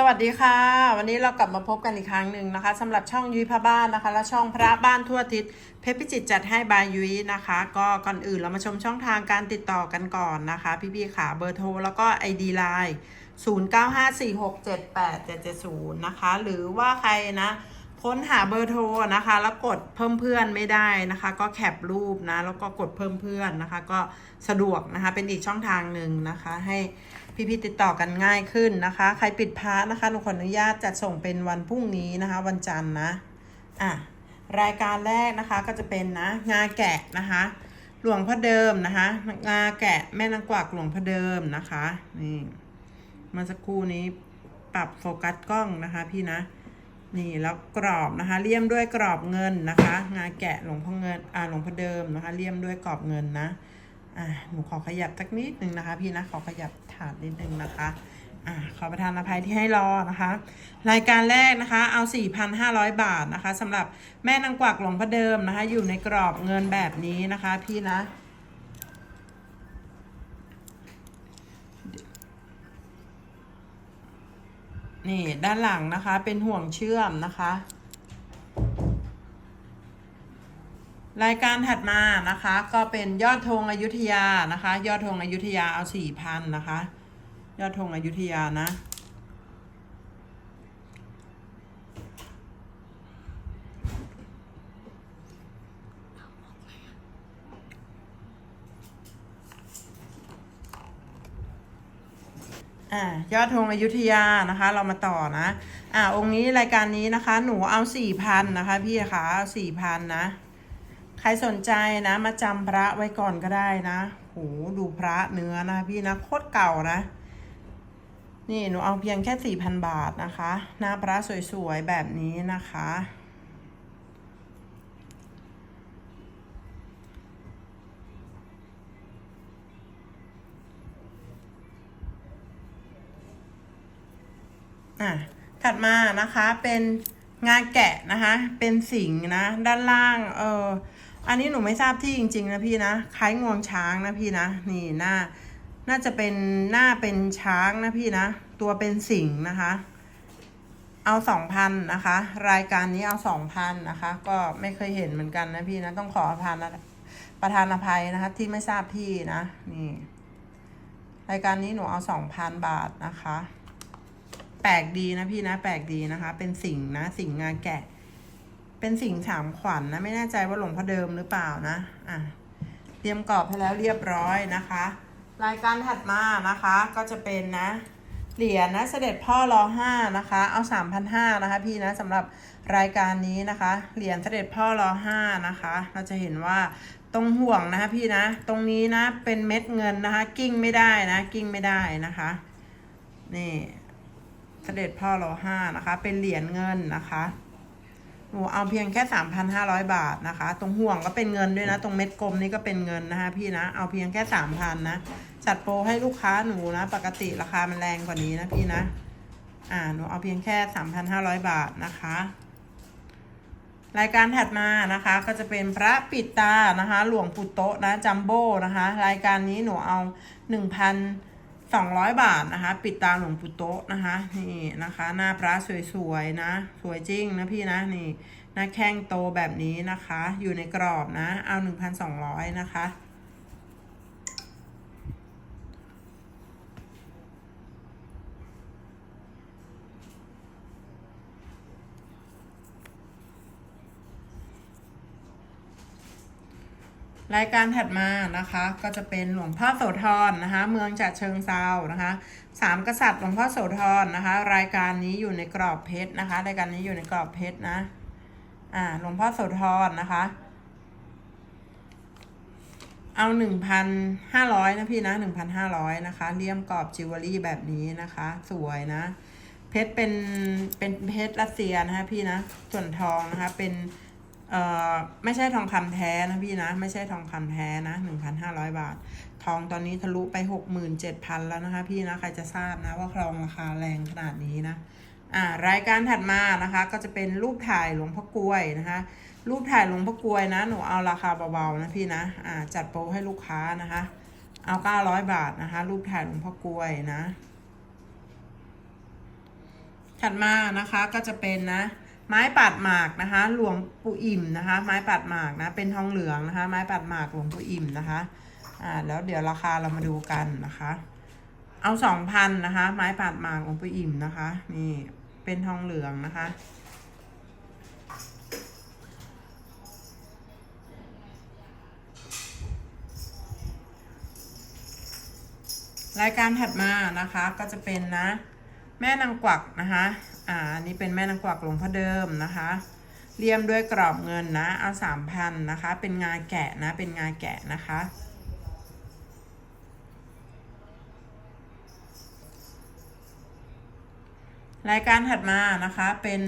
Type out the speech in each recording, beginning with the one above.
สวัสดีค่ะ วันนี้เรากลับมาพบกันอีกครั้งหนึ่งนะคะสำหรับช่องยุ้ยพระบ้านนะคะ และช่องพระบ้านทั่วทิศเพชรพิจิตรจัดให้บายยุ้ยนะคะ ก็ก่อนอื่นเรามาชมช่องทางการติดต่อกันก่อนนะคะ พี่ๆขาเบอร์โทรแล้วก็ ID Line 0954678770 นะคะ หรือว่าใครนะ ค้นหาเบอร์โทรนะคะ แล้วกดเพิ่มเพื่อนไม่ได้นะคะ ก็แคปรูปนะ แล้วก็กดเพิ่มเพื่อนนะคะ ก็สะดวกนะคะ เป็นอีกช่องทางหนึ่งนะคะ ให้พี่ๆติดต่อกันง่ายขึ้นนะคะ ใครปิดพาร์ทนะคะหนูขออนุญาตจัดส่งเป็นวันพรุ่งนี้นะคะ วันจันทร์นะอะรายการแรกนะคะก็จะเป็นนะงาแกะนะคะ หลวงพ่อเดิมนะคะงาแกะแม่นางกวักหลวงพ่อเดิมนะคะนี่มื่อสักครู่นี้ปรับโฟกัสกล้องนะคะ พี่นะ นี่แล้วกรอบนะคะเลี่ยมด้วยกรอบเงินนะคะ งาแกะหลวงพ่อเงินอ่าหลวงพ่อเดิมนะคะเลี่ยมด้วยกรอบเงินนะอ่าหนูขอขยับสักนิดนึงนะคะ พี่นะขอขยับถาดนิดนึงนะคะอ่าขอประทานอภัยที่ให้รอนะคะ รายการแรกนะคะเอา 4,500 บาทนะคะสำหรับแม่นางกวักหลวงพ่อเดิมนะคะ อยู่ในกรอบเงินแบบนี้นะคะ พี่นะ นี่ด้านหลังนะคะเป็นห่วงเชื่อมนะคะ รายการถัดมานะคะ ก็เป็นยอดธงอยุธยานะคะ ยอดธงอยุธยาเอาสี่พันนะคะ ยอดธงอยุธยานะ อ่ายอดธงอยุธยานะคะ เรามาต่อนะ อ่าองค์นี้รายการนี้นะคะ หนูเอาสี่พันนะคะ พี่คะเอาสี่พันนะ ใครสนใจนะ มาจำพระไว้ก่อนก็ได้นะโหดูพระเนื้อนะพี่นะโคตรเก่านะ นี่หนูเอาเพียงแค่สี่พันบาทนะคะ หน้าพระสวยๆแบบนี้นะคะ อะถัดมานะคะเป็นงานแกะนะคะ เป็นสิงนะ ด้านล่างเอออันนี้หนูไม่ทราบที่จริง ๆ นะพี่นะคล้ายงวงช้างนะพี่นะนี่หน้า น่าจะเป็นหน้าเป็นช้างนะพี่นะ ตัวเป็นสิงนะคะ เอาสองพันนะคะ รายการนี้เอาสองพันนะคะ ก็ไม่เคยเห็นเหมือนกันนะพี่นะ ต้องขออภัยนประธานอภัยนะคะ ที่ไม่ทราบที่นะ นี่ รายการนี้หนูเอาสองพันบาทนะคะ แปลกดีนะพี่นะ แปลกดีนะคะ เป็นสิ่งนะ สิ่งงานแกะ เป็นสิ่งสามขวัญนนะ ไม่แน่ใจว่าหลวงพ่อเดิมหรือเปล่านะ อะ เตรียมกรอบให้แล้วเรียบร้อยนะคะ รายการถัดมานะคะ ก็จะเป็นนะ เหรียญนะ เสด็จพ่อรอห้านะคะ เอาสามพันห้านะคะพี่นะสำหรับรายการนี้นะคะ เหรียญเสด็จพ่อรอห้านะคะ เราจะเห็นว่าตรงห่วงนะคะพี่นะ ตรงนี้นะ เป็นเม็ดเงินนะคะ กิ้งไม่ได้นะ กิ้งไม่ได้นะคะ นี่ เสด็จพ่อรอห้านะคะ เป็นเหรียญเงินนะคะ หนูเอาเพียงแค่สามพันห้าร้อยบาทนะคะ ตรงห่วงก็เป็นเงินด้วยนะ ตรงเม็ดกลมนี่ก็เป็นเงินนะคะพี่นะ เอาเพียงแค่สามพันนะ จัดโปรให้ลูกค้าหนูนะ ปกติราคามันแรงกว่านี้นะพี่นะ อ่า หนูเอาเพียงแค่สามพันห้าร้อยบาทนะคะรายการถัดมานะคะก็จะเป็นพระปิดตานะคะ หลวงปู่โตนะจัมโบ้นะคะ รายการนี้หนูเอาหนนึ่งพั 200 บาทนะคะ ปิดตาหลวงปู่โต๊ะนะคะ นี่นะคะ หน้าพระสวยๆนะ สวยจริงนะพี่นะนี่หน้าแข้งโตแบบนี้นะคะ อยู่ในกรอบนะ เอา 1,200 นะคะ รายการถัดมานะคะก็จะเป็นหลวงพ่อโสธรนะคะ เมืองจัดเชิงเซานะคะสามกษัตริย์หลวงพ่อโสธรนะคะ รายการนี้อยู่ในกรอบเพชรนะคะ รายการนี้อยู่ในกรอบเพชรนะอ่าหลวงพ่อโสธรนะคะ เอาหนึ่งพันห้าร้อยนะพี่นะหนึ่งพันห้าร้อยนะคะเลี่ยมกรอบจิวเวลรี่แบบนี้นะคะ สวยนะ เพชรเป็นเป็นเพชรรัสเซียนะคะพี่นะส่วนทองนะคะเป็น เอ่อไม่ใช่ทองคำแท้นะพี่นะ ไม่ใช่ทองคำแท้นะหนึ่งพันห้าร้อยบาท ทองตอนนี้ทะลุไปหกหมื่นเจ็ดพันแล้วนะคะ พี่นะใครจะทราบนะว่าครองราคาแรงขนาดนี้นะอ่ารายการถัดมานะคะก็จะเป็นรูปถ่ายหลวงพ่อกลวยนะคะ รูปถ่ายหลวงพ่อกลวยนะหนูเอาราคาเบาๆนะพี่นะอ่าจัดโปรให้ลูกค้านะคะ เอาเก้าร้อยบาทนะคะ รูปถ่ายหลวงพ่อกลวยนะ ถัดมานะคะก็จะเป็นนะ ไม้ปัดหมากนะคะ หลวงปู่อิ่มนะคะ ไม้ปัดหมากนะ เป็นทองเหลืองนะคะ ไม้ปัดหมากหลวงปู่อิ่มนะคะ อ่า แล้วเดี๋ยวราคาเรามาดูกันนะคะ เอาสองพันนะคะ ไม้ปัดหมากหลวงปู่อิ่มนะคะ นี่ เป็นทองเหลืองนะคะ รายการถัดมานะคะ ก็จะเป็นนะ แม่นางกวักนะคะ อ่าอันนี้เป็นแม่นางกวักหลวงพ่อเดิมนะคะเรียมด้วยกรอบเงินนะเอาสามพันนะคะ เป็นงาแกะนะเป็นงาแกะนะคะ รายการถัดมานะคะเป็น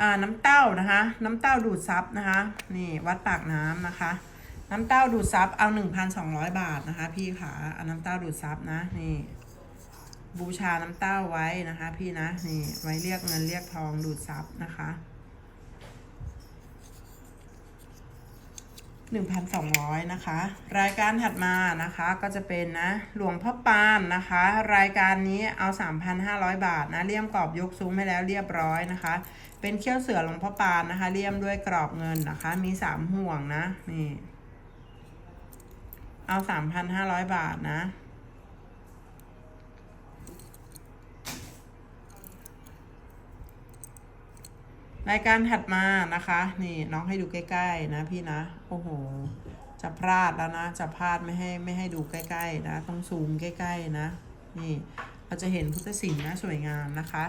อ่าน้ำเต้านะคะ น้ำเต้าดูดซับนะคะ นี่วัดปากน้ำนะคะ น้ำเต้าดูดซับเอา 1,200 บาทนะคะ พี่ขาเอาน้ำเต้าดูดซับนะนี่ บูชาน้ำเต้าไว้นะคะ พี่นะนี่ไว้เรียกเงินเรียกทองดูดซับนะคะ1,200 นะคะ รายการถัดมานะคะก็จะเป็นนะหลวงพ่อปานนะคะ รายการนี้เอา 3,500 บาทนะเลี่ยมกรอบยกซุ้มให้แล้วเรียบร้อยนะคะ เป็นเขี้ยวเสือหลวงพ่อปานนะคะ เลี่ยมด้วยกรอบเงินนะคะ มี 3 ห่วงนะนี่เอา 3,500 บาทนะ รายการถัดมานะคะ นี่น้องให้ดูใกล้ๆนะพี่นะ โอ้โห จะพลาดแล้วนะ จะพลาดไม่ให้ไม่ให้ดูใกล้ๆนะ ต้องซูมใกล้ๆนะ นี่เราจะเห็นพุทธศิลป์นะสวยงามนะคะ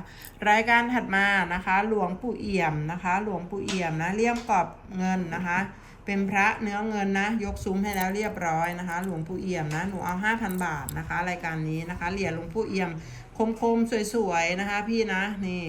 รายการถัดมานะคะ หลวงปู่เอี่ยมนะคะ หลวงปู่เอี่ยมนะเลี่ยมกรอบเงินนะคะ เป็นพระเนื้อเงินนะ ยกซุ้มให้แล้วเรียบร้อยนะคะ หลวงปู่เอี่ยมนะหนูเอา 5,000 บาทนะคะ รายการนี้นะคะเหรียญหลวงปู่เอี่ยมคมๆสวยๆนะคะ พี่นะนี่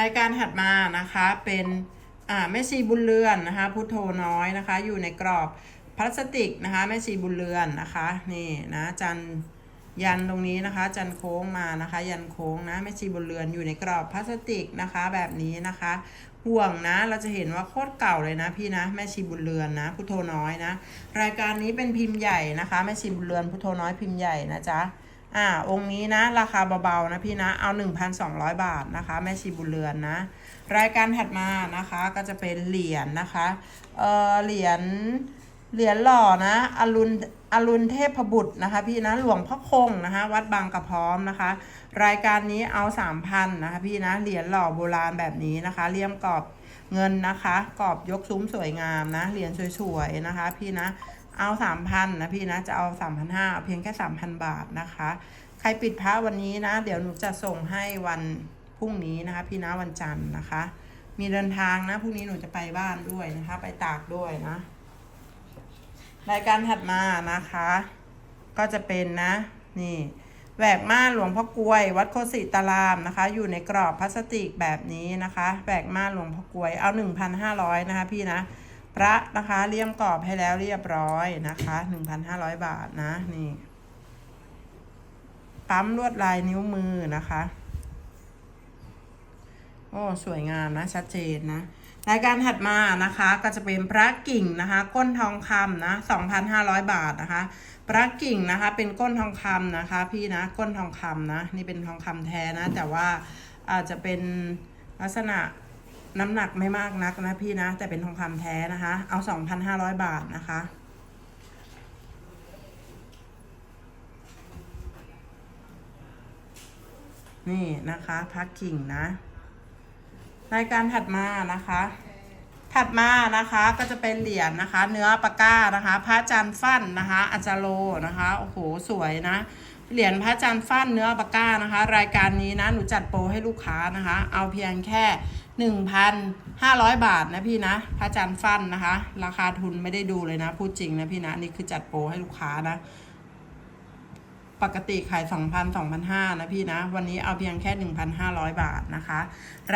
รายการถัดมานะคะเป็นแม่ชีบุญเรือนนะคะพุทโธน้อยนะคะ อยู่ในกรอบพลาสติกนะคะแม่ชีบุญเรือนนะคะนี่นะจันยันตรงนี้นะคะ จันโค้งมานะคะ ยันโค้งนะแม่ชีบุญเรือนอยู่ในกรอบพลาสติกนะคะ แบบนี้นะคะ ห่วงนะเราจะเห็นว่าโคตรเก่าเลยนะพี่นะแม่ชีบุญเรือนนะพุทโธน้อยนะ รายการนี้เป็นพิมพ์ใหญ่นะคะแม่ชีบุญเรือนพุทโธน้อยพิมพ์ใหญ่นะจ๊ะ อ่าองค์นี้นะ ราคาเบาๆนะพี่นะ เอา 1,200 บาทนะคะ แม่ชีบุญเรือนนะ รายการถัดมานะคะก็จะเป็นเหรียญนะคะเอ่อเหรียญเหรียญหล่อนะอรุณอรุณเทพบุตรนะคะ พี่นะหลวงพ่อคงนะคะ วัดบางกระพร้อมนะคะ รายการนี้เอา3,000นะคะ พี่นะเหรียญหล่อโบราณแบบนี้นะคะเลี่ยมกรอบเงินนะคะกรอบยกซุ้มสวยงามนะเหรียญสวยๆนะคะ พี่นะ เอาสามพันนะพี่นะจะเอาสามพันห้าเพียงแค่สามพันบาทนะคะ ใครปิดพระวันนี้นะ เดี๋ยวหนูจะส่งให้วันพรุ่งนี้นะคะ พี่นะวันจันทร์นะคะ มีเดินทางนะพรุ่งนี้หนูจะไปบ้านด้วยนะคะ ไปตากด้วยนะรายการถัดมานะคะ ก็จะเป็นนะนี่แหวกม่านหลวงพ่อกลวย วัดโคสิตารามนะคะ อยู่ในกรอบพลาสติกแบบนี้นะคะแหวกม่านหลวงพ่อกลวยเอาหนึ่งพันห้าร้อยนะคะพี่นะ พระนะคะเลี่ยมกรอบให้แล้วเรียบร้อยนะคะหนึ่งพันห้าร้อยบาทนะนี่ปั๊มลวดลายนิ้วมือนะคะโอ้สวยงามนะชัดเจนนะรายการถัดมานะคะก็จะเป็นพระกิ่งนะคะ ก้นทองคำนะ2,500 บาทนะคะ พระกิ่งนะคะเป็นก้นทองคำนะคะ พี่นะก้นทองคำนะนี่เป็นทองคำแท้นะ แต่ว่าอาจจะเป็นลักษณะ น้ำหนักไม่มากนักนะพี่นะ แต่เป็นทองคำแท้นะคะ เอา 2,500 บาทนะคะ นี่นะคะพักกิ่งนะรายการถัดมานะคะ ถัดมานะคะก็จะเป็นเหรียญนะคะ เนื้อปากก้านะคะ พระจันทร์ฟั่นนะคะอาจารโลนะคะ โอ้โห สวยนะ เหรียญพระจันทร์ฟั่นเนื้อปาก้านะคะ รายการนี้นะหนูจัดโปรให้ลูกค้านะคะ เอาเพียงแค่หนึ่งพันห้าร้อยบาทนะพี่นะพระจันทร์ฟั่นนะคะ ราคาทุนไม่ได้ดูเลยนะ พูดจริงนะพี่นะนี่คือจัดโปรให้ลูกค้านะปกติขาย 2,000 2,500นะพี่นะ วันนี้เอาเพียงแค่ 1,500 บาทนะคะ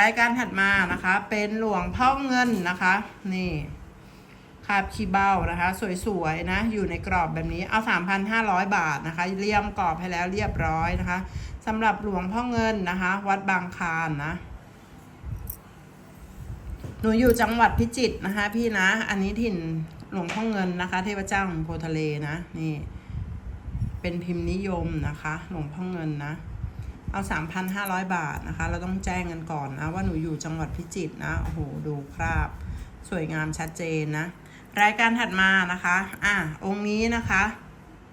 รายการถัดมานะคะ เป็นหลวงพ่อเงินนะคะ นี่ คาบขี้เบ้านะคะ สวยๆนะอยู่ในกรอบแบบนี้เอา3,500 บาทนะคะเลี่ยมกรอบให้แล้วเรียบร้อยนะคะสำหรับหลวงพ่อเงินนะคะ วัดบางคานนะหนูอยู่จังหวัดพิจิตรนะคะ พี่นะ อันนี้ถิ่นหลวงพ่อเงินนะคะ เทพเจ้าของโพทะเลนะ นี่ เป็นพิมพ์นิยมนะคะ หลวงพ่อเงินนะ เอาสามพันห้าร้อยบาทนะคะ เราต้องแจ้งกันก่อนนะ ว่าหนูอยู่จังหวัดพิจิตรนะ โอ้โห ดูคราบ สวยงามชัดเจนนะ รายการถัดมานะคะ อะ องค์นี้นะคะ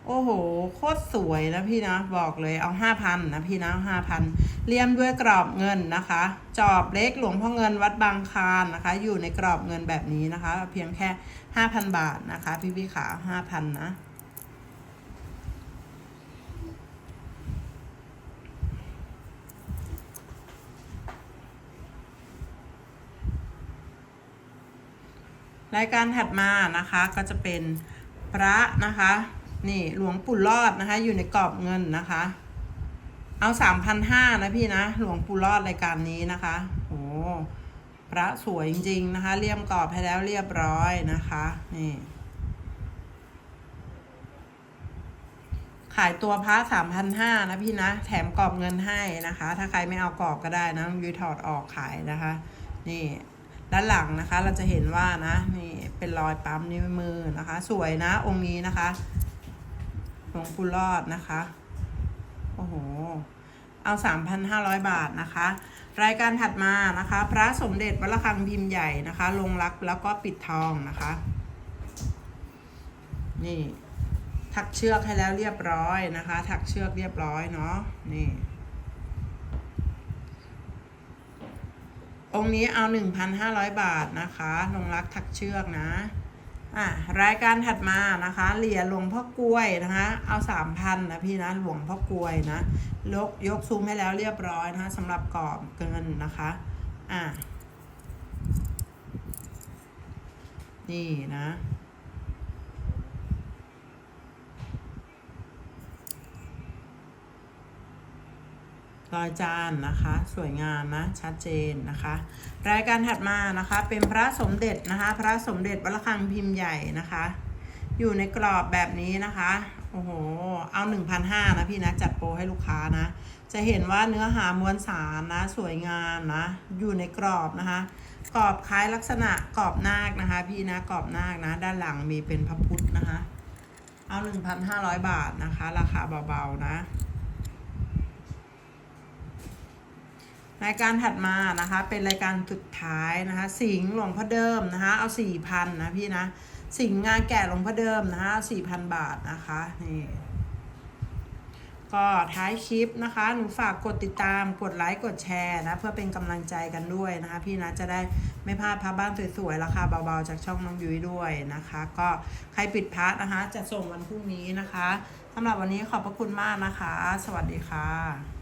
โอ้โห โคตรสวยนะพี่นะ บอกเลยเอาห้าพันนะพี่นะห้าพันเลี่ยมด้วยกรอบเงินนะคะ จอบเล็กหลวงพ่อเงินวัดบางคานนะคะ อยู่ในกรอบเงินแบบนี้นะคะ เพียงแค่ห้าพันบาทนะคะ พี่พี่ขาห้าพันนะ รายการถัดมานะคะก็จะเป็นพระนะคะ นี่หลวงปู่รอดนะคะ อยู่ในกรอบเงินนะคะ เอาสามพันห้านะพี่นะ หลวงปู่รอดรายการนี้นะคะโอ้พระสวยจริงๆนะคะ เลี่ยมกรอบให้แล้วเรียบร้อยนะคะนี่ขายตัวพระสามพันห้านะพี่นะ แถมกรอบเงินให้นะคะ ถ้าใครไม่เอากรอบก็ได้นะยุยถอดออกขายนะคะ นี่ ด้านหลังนะคะเราจะเห็นว่านะนี่เป็นรอยปั๊มนิ้วมือนะคะ สวยนะองค์นี้นะคะหลวงปู่รอดนะคะโอ้โหเอาสามพันห้าร้อยบาทนะคะ รายการถัดมานะคะ พระสมเด็จวัดระฆังพิมพ์ใหญ่นะคะ ลงรักแล้วก็ปิดทองนะคะ นี่ถักเชือกให้แล้วเรียบร้อยนะคะ ถักเชือกเรียบร้อยเนาะนี่ องค์นี้เอา 1,500 บาทนะคะ ลงรักถักเชือกนะอะรายการถัดมานะคะ เหรียญหลวงพ่อกล้วยนะคะ เอา3,000นะพี่นะ หลวงพ่อกล้วยนะยกยกซุ้มให้แล้วเรียบร้อยนะคะสำหรับกรอบเกินนะคะอะนี่นะ รอยจานนะคะ สวยงามนะ ชัดเจนนะคะ รายการถัดมานะคะ เป็นพระสมเด็จนะคะ พระสมเด็จวัดระฆังพิมพ์ใหญ่นะคะ อยู่ในกรอบแบบนี้นะคะ โอ้โห เอา 1,500นะพี่นะ จัดโปรให้ลูกค้านะ จะเห็นว่าเนื้อหามวลสารนะ สวยงามนะ อยู่ในกรอบนะคะกรอบคล้ายลักษณะกรอบนาคนะคะ พี่นะกรอบนาคนะ ด้านหลังมีเป็นพระพุทธนะคะ เอา 1,500 บาทนะคะ ราคาเบาๆนะ รายการถัดมานะคะเป็นรายการสุดท้ายนะคะ สิงห์หลวงพ่อเดิมนะคะ เอาสี่พันนะพี่นะ สิงห์งานแก่หลวงพ่อเดิมนะคะสี่พันบาทนะคะนี่ก็ท้ายคลิปนะคะ หนูฝากกดติดตามกดไลค์กดแชร์นะ เพื่อเป็นกำลังใจกันด้วยนะคะ พี่นะจะได้ไม่พลาดพระบ้านสวยๆราคาเบาๆ จากช่องน้องยุ้ยด้วยนะคะ ก็ใครปิดพาร์ทนะคะ จะส่งวันพรุ่งนี้นะคะสำหรับวันนี้ขอบพระคุณมากนะคะ สวัสดีค่ะ